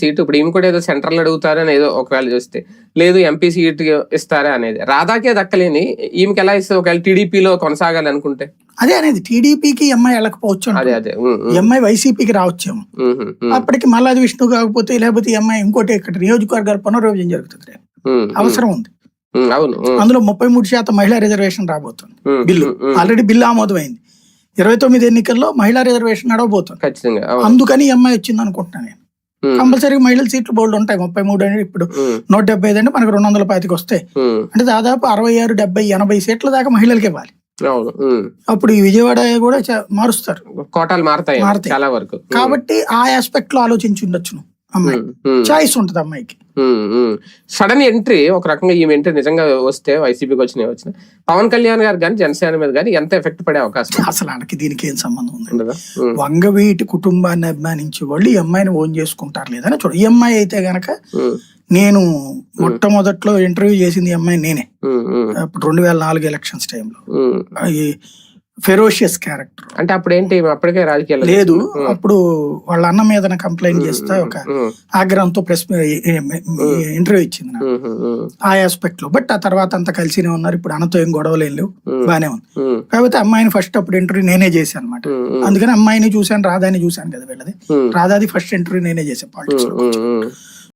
Seat ఇప్పుడు ఈమె కూడా ఏదో సెంట్రల్ అడుగుతారని ఏదో ఒకవేళ చూస్తే. లేదు ఎంపీ సీట్ ఇస్తారా అనేది. రాధాకే దక్కలేని ఈమెకి ఎలా ఇస్తే ఒకవేళ టీడీపీలో కొనసాగాలి అనుకుంటే అదే అనేది టీడీపీకి ఎంఐ వెళ్ళకపోవచ్చు అదే అదే. ఎంఐ వైసీపీకి ఉమ్, అప్పటికి మల్లాది విష్ణు కాకపోతే లేకపోతే ఎంఐ ఇంకోటి ఇక్కడ నియోజకవర్గాల పునర్విభజన జరుగుతుంది. అవసరం ఉంది. అవును అందులో ముప్పై మూడు శాతం మహిళా రిజర్వేషన్ రాబోతుంది. బిల్లు. ఆల్రెడీ బిల్లు ఆమోదమైంది. ఇరవై తొమ్మిది ఎన్నికల్లో మహిళా రిజర్వేషన్ నడవబోతుంది అందుకని ఎంఐ వచ్చింది అనుకుంటున్నాను కంపల్సరీగా మహిళల సీట్లు బోల్డ్ ఉంటాయి ముప్పై మూడు అనేది ఇప్పుడు. నూట డెబ్బై ఐదు అంటే మనకు రెండు వందల పాతికి వస్తాయి. అంటే దాదాపు అరవై ఆరు డెబ్బై ఎనభై సీట్ల దాకా మహిళలకి ఇవ్వాలి. అప్పుడు ఈ విజయవాడ కూడా మారుస్తారు. కోటాలు మారతాయి మారతాయి. చాలా వరకు. కాబట్టి ఆ ఆస్పెక్ట్లో ఆలోచించి ఉండొచ్చు అమ్మాయి. చాయిస్ ఉంటది అమ్మాయికి. సడన్ ఎంట్రీ ఒక రకంగా ఈమె ఎంట్రీ నిజంగా వస్తే వైసీపీకి వచ్చినాయి వచ్చిన పవన్ కళ్యాణ్ గారు కానీ జనసేన మీద కానీ ఎంత ఎఫెక్ట్ పడే అవకాశం? అసలు ఆడకి దీనికి ఏం సంబంధం ఉంది? వంగవీటి కుటుంబాన్ని అభిమానించే వాళ్ళు ఈ అమ్మాయిని ఓన్ చేసుకుంటారు లేదని చూడు. ఈ అమ్మాయి అయితే గనక నేను మొట్టమొదట్లో ఇంటర్వ్యూ చేసింది అమ్మాయి నేనే. అప్పుడు రెండు వేల నాలుగు ఎలక్షన్స్ టైంలో ఫెరోషియస్ క్యారెక్టర్. అంటే అప్పుడు ఏంటి అప్పటికే రాజకీయాలు లేదు అప్పుడు వాళ్ళ అన్న మీద కంప్లైంట్ చేస్తే ఒక ఆగ్రహంతో ప్రెస్ ఇంటర్వ్యూ ఇచ్చింది ఆ ఆస్పెక్ట్లో బట్ ఆ తర్వాత అంతా కలిసినే ఉన్నారు. ఇప్పుడు అన్నతో ఏం గొడవలు లేవు. బానే ఉంది. కాకపోతే అమ్మాయిని ఫస్ట్ అప్పుడు ఇంటర్వ్యూ నేనే చేశాను అనమాట అందుకని అమ్మాయిని చూశాను రాధాని చూశాను కదా వీళ్ళది. రాధాది ఫస్ట్ ఇంటర్వ్యూ నేనే చేశాను పాలిటిక్స్